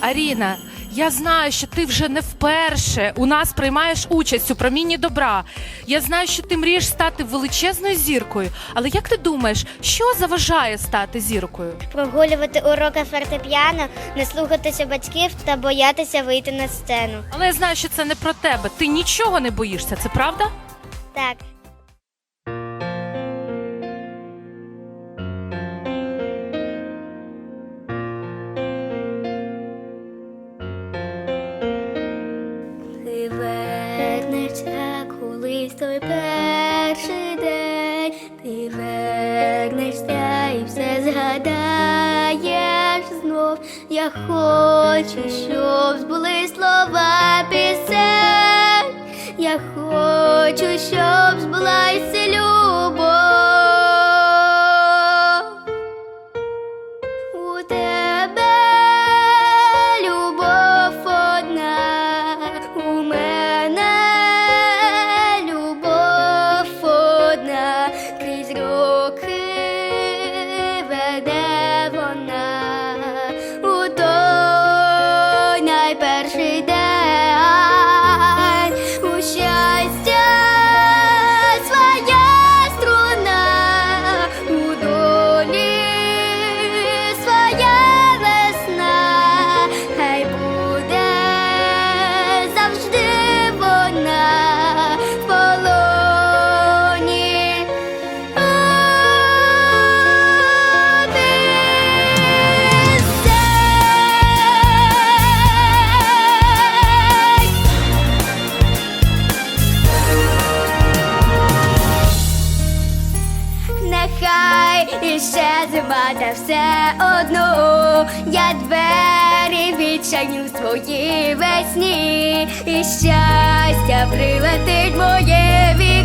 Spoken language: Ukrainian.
Аріна, я знаю, що ти вже не вперше у нас приймаєш участь у промінні добра. Я знаю, що ти мрієш стати величезною зіркою. Але як ти думаєш, що заважає стати зіркою? Прогулювати уроки фортепіано, не слухатися батьків та боятися вийти на сцену. Але я знаю, що це не про тебе. Ти нічого не боїшся, це правда? Так. Вернешся колись той перший день, ти вернешся і все згадаєш знов. Я хочу, щоб збули слова пісень. Я хочу, щоб збулася любов. У тебе Іще зима та все одно. Я двері відчиню свої весні, і щастя прилетить моє вікно, і сон